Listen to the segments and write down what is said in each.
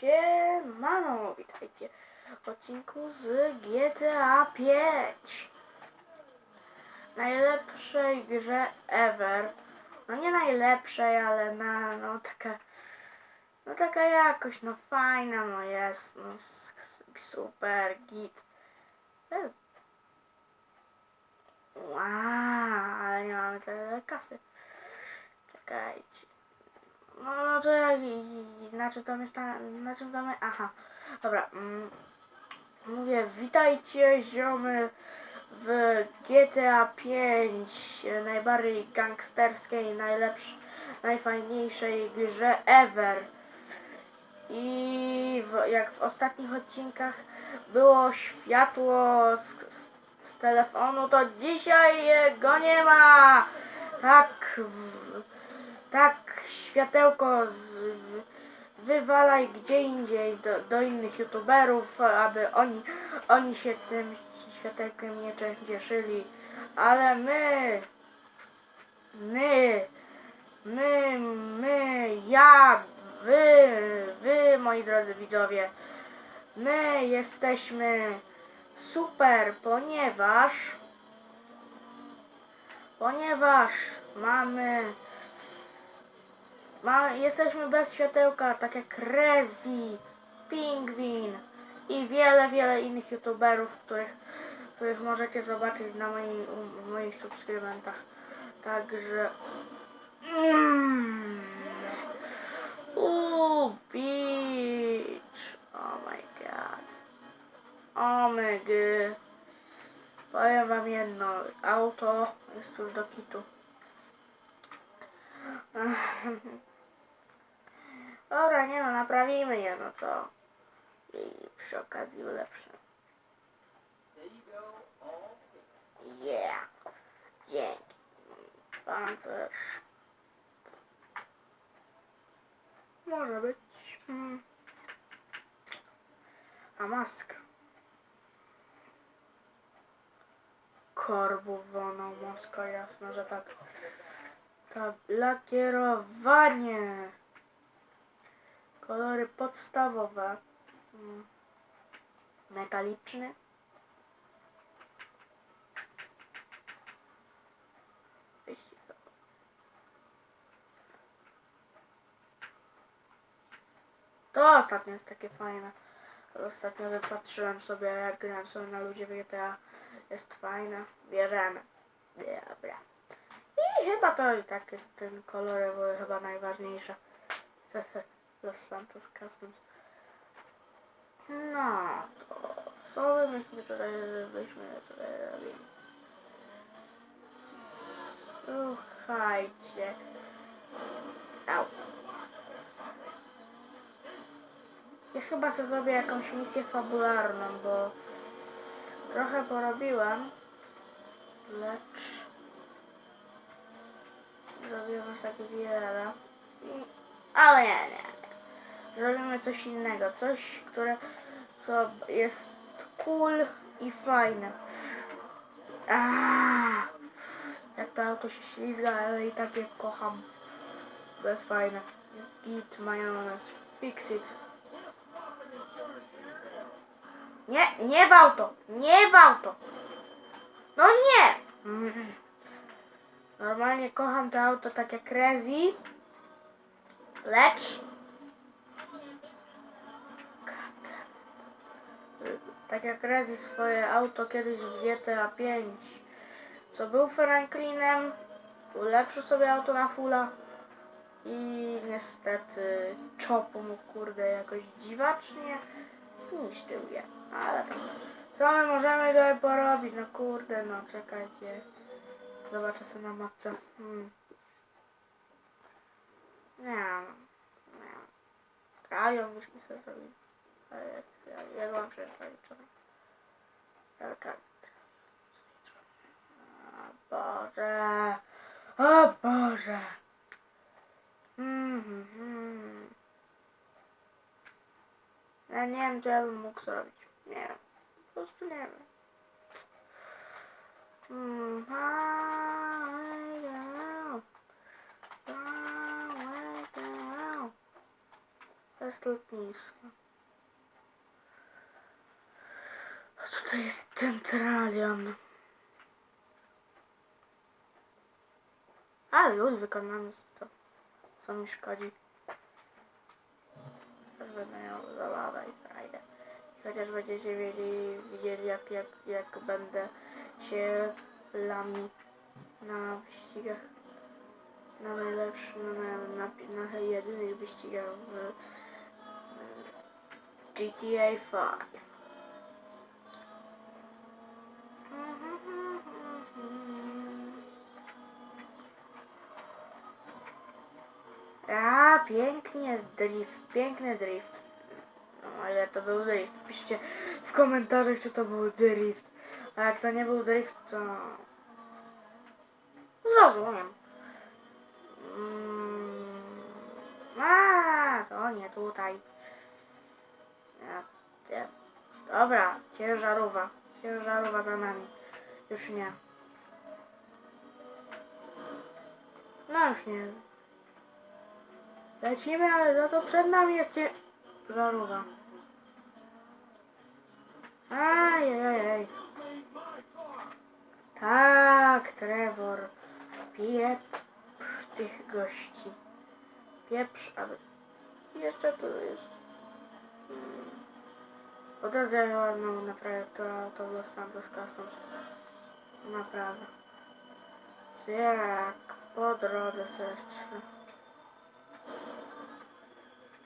Siemano, witajcie w odcinku z GTA 5. Najlepszej grze ever. No nie najlepszej, ale na, no taka, no taka jakość, no fajna, no jest, no super, git. Wow, ale nie mamy tyle kasy. Czekajcie. No, no to jak, na czym jest, ta, na czym jest, aha, dobra, mm, mówię, witajcie ziomy w GTA 5, najbardziej gangsterskiej, najlepszej, najfajniejszej grze ever. I w, jak w ostatnich odcinkach było światło z, z, z telefonu, to dzisiaj go nie ma. Tak, w, tak światełko z, wywalaj gdzie indziej do, do innych youtuberów, aby oni, oni się tym światełkiem nie cieszyli. Ale my, my, my, my, ja, wy, wy, moi drodzy widzowie, my jesteśmy super, ponieważ, ponieważ mamy, ma, jesteśmy bez światełka, tak jak Rezi, Pingwin i wiele, wiele innych youtuberów, których, których możecie zobaczyć na moich, u- moich subskrybentach. Także... Mm. Uuu, beach. Oh my god. Oh my god. Powiem wam jedno, auto jest już do kitu. Dobra, nie no, naprawimy je, no co? I przy okazji ulepszę. Yeah. Dzięki. Pancerz. Może być. Mm. A maska. Korbowana maska, jasno, że tak. Ta lakierowanie. Kolory podstawowe. Mm. Metaliczny. To ostatnio jest takie fajne. Ostatnio wypatrzyłem sobie, jak grałem sobie na ludzie GTA. Jest fajne. Bierzemy. Dobra. I chyba to i tak jest ten kolorowy chyba najważniejsze. Los Santos Customs. No, to co by myśmy tutaj, byśmy tutaj robili? Słuchajcie. Au. Ja chyba sobie zrobię jakąś misję fabularną, bo trochę porobiłem, lecz zrobiłem aż tak wiele. Ale nie, nie. Zrobimy coś innego, coś, które co jest cool i fajne. Aaaa! Jak to auto się ślizga, ale i tak je kocham. To jest fajne. Jest git, majonez, fix it. Nie, nie w auto, nie w auto. No nie! Mm. Normalnie kocham to auto tak jak Rezi. Lecz... Tak jak Rezi swoje auto kiedyś w GTA 5. Co był Franklinem, ulepszył sobie auto na fulla i niestety czopu mu kurde jakoś dziwacznie zniszczył je. Ale to co my możemy tutaj porobić? No kurde, no czekajcie. Zobaczę sobie na mapce. Hmm. Nie wiem. Nie wiem. Trają byśmy sobie zrobili. Ale jest, ja, jak mam przejechać wczoraj? Jaka? O Boże. O Boże. Mm ja nie wiem, co ja bym mógł zrobić. Nie wiem. Po prostu nie wiem. Mm, know. To jest lotnisko. A tutaj jest centralion. Ale lud wykonany, to co mi szkodzi. Też będę miał zabawę i frajdę. Chociaż będziecie wiedzieli, widzieli jak, jak, jak będę się lami na wyścigach. Na najlepszym, na, na, na jedynych wyścigach w, w GTA 5. pięknie drift, piękny drift. No, ale to był drift. Piszcie w komentarzach, czy to był drift. A jak to nie był drift, to... Zrozumiem. Mm, A, to nie tutaj. Dobra, ciężarowa. Ciężarowa za nami. Już nie. No już nie. Lecimy, ale za to przed nami jest ciężarowa. Ajajajaj. Tak, Trevor. Pieprz tych gości. Pieprz, aby... Jeszcze tu jest... Od razu ja chyba znowu naprawię to auto Los Santos Customs. Naprawdę. Jak po drodze sobie.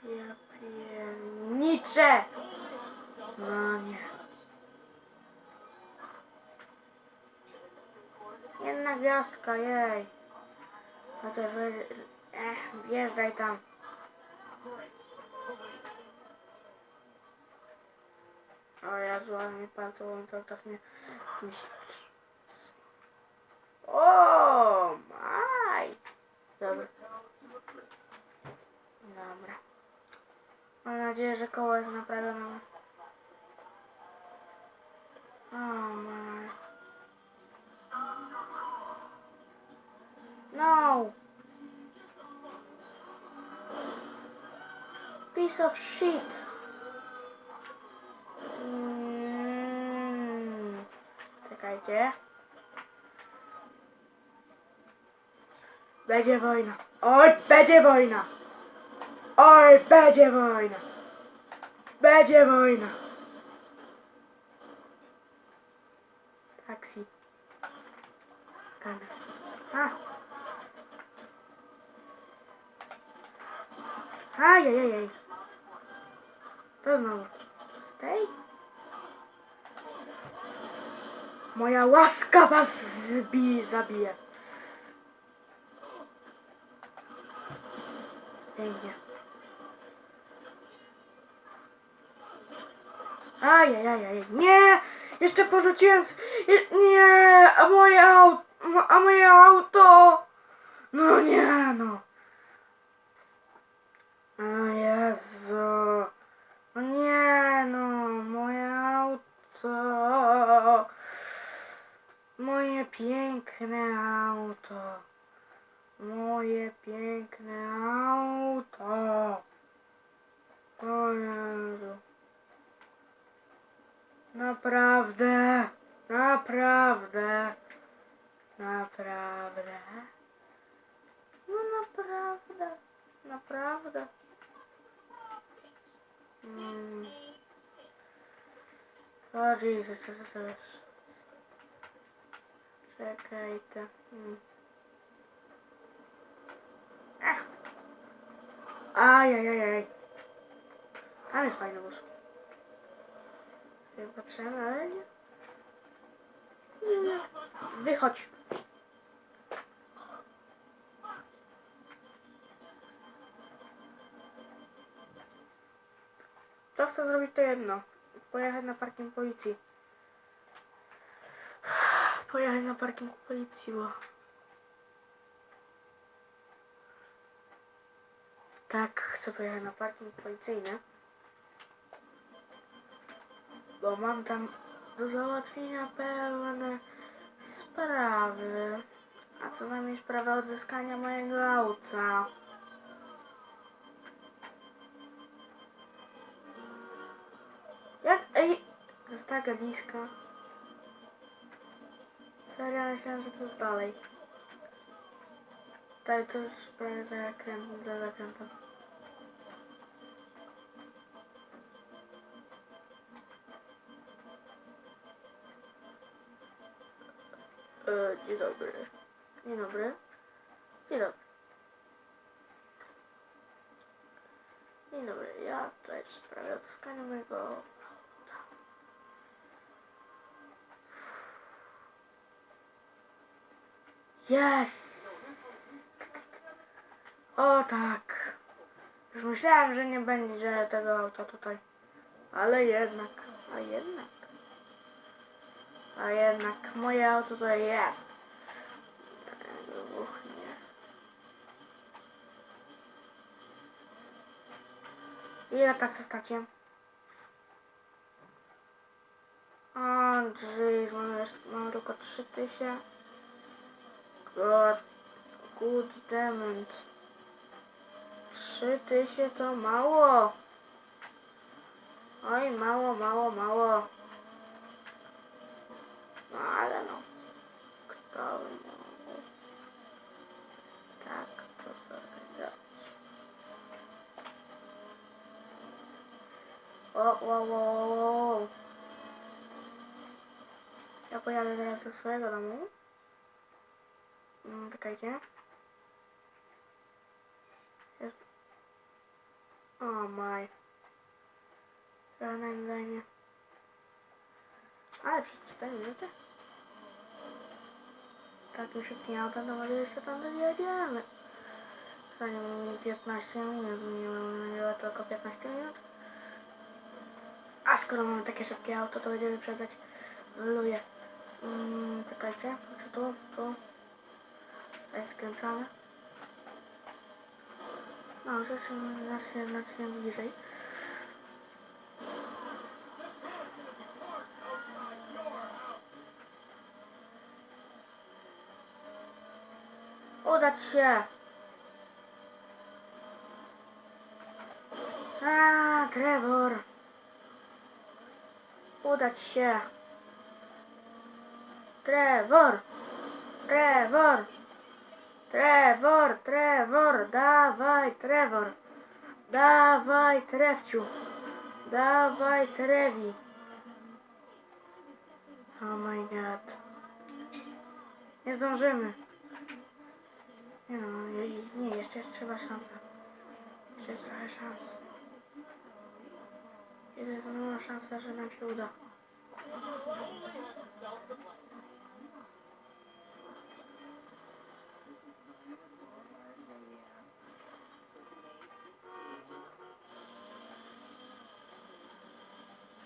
Ja pierniczę! No nie. Jedna gwiazdka, jej. Chociaż wy... Ech, wjeżdżaj tam. O Jezu, ale mnie palcową cały czas mnie... O, maj! Dobra. Dobra. Mam nadzieję, że koło jest naprawione. O maj. No! Piece of shit! Mm. Czekajcie. Będzie wojna. Oj, będzie wojna. Oj, będzie wojna. Będzie wojna. Taksi. Kamer. A. Ajajajaj. To znowu. Z tej? Moja łaska was zbi zabije. Pięknie. Ajajajaj. Nie! Jeszcze porzuciłem... Nie! A moje auto... A moje auto... No nie, no. O Jezu. No nie, no. Moje auto. Moje piękne auto. Moje piękne auto. O Jezu. Naprawdę. Naprawdę. Naprawdę. No naprawdę. Naprawdę. Mm. O Jezus, co to jest? Czekaj, to. Mm. Ajajajaj. Tam jest fajny bus. Nie patrzymy, ale. Nie, nie. Wychodź. Co chcę zrobić to jedno. Pojechać na parking policji. Pojechać na parking policji, bo... Tak, chcę pojechać na parking policyjny bo mam tam do załatwienia pewne sprawy, a co najmniej sprawa odzyskania mojego auta. Jak? Ej! To jest taka diska. Serio, myślałem, że to jest dalej. Tak, to już będzie za zakrętem. E, dzień dobry. Dzień dobry. Dzień dobry. Dzień dobry, ja tutaj w sprawie odzyskania mojego auta. Yes! O tak. Już myślałem, że nie będzie tego auta tutaj. Ale jednak, a jednak. A jednak moje auto tutaj jest. Wybuchnie. Ile kasy straciłem? O, jeez, mam, mam tylko 3000. God, good damn it. 3000 to mało. Oj, mało, mało, mało. No ale no. Kto by mógł tak to zorganizować? O, o, o, o. Ja pojadę teraz do swojego domu. Mm, Czekajcie. Jest... O maj. Trochę nam zajmie. Ale przez 4 minuty? Takim szybkim autem to może jeszcze tam dojedziemy. Zanim mamy 15 minut, nie nadzieję tylko 15 minut. A skoro mamy takie szybkie auto, to będziemy wyprzedzać luje. Mm, czekajcie, czy tu, tu. Tutaj skręcamy. No, znacznie, znacznie, znacznie bliżej. Się! A, Trevor! Udać się! Trevor! Trevor! Trevor, Trevor, dawaj, Trevor. Dawaj, Trewciu. Dawaj, Trevi. Oh my god. Nie zdążymy. No, nie, jeszcze jest trzeba szansa. Jeszcze jest trochę szans. Jest mała szansa, że nam się uda.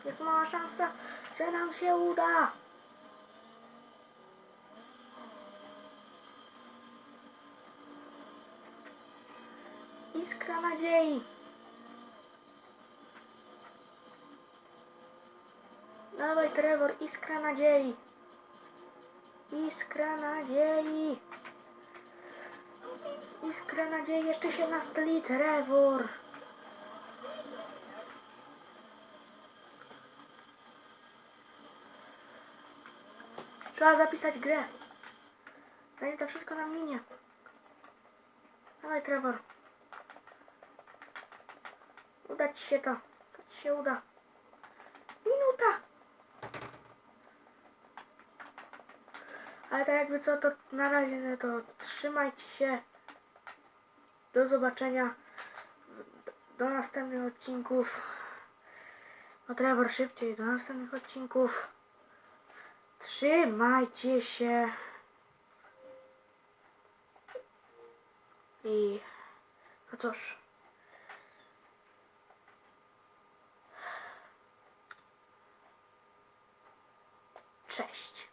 Jest mała szansa, że nam się uda. Iskra nadziei. Dawaj Trevor, iskra nadziei. Iskra nadziei. Iskra nadziei, jeszcze 17 lit, Trevor. Trzeba zapisać grę. Zanim to wszystko nam minie. Dawaj, Trevor. Uda ci się to. To ci się uda. Minuta. Ale tak jakby co, to na razie no to trzymajcie się. Do zobaczenia. Do następnych odcinków. No Trevor szybciej. Do następnych odcinków. Trzymajcie się. I no cóż. Cześć.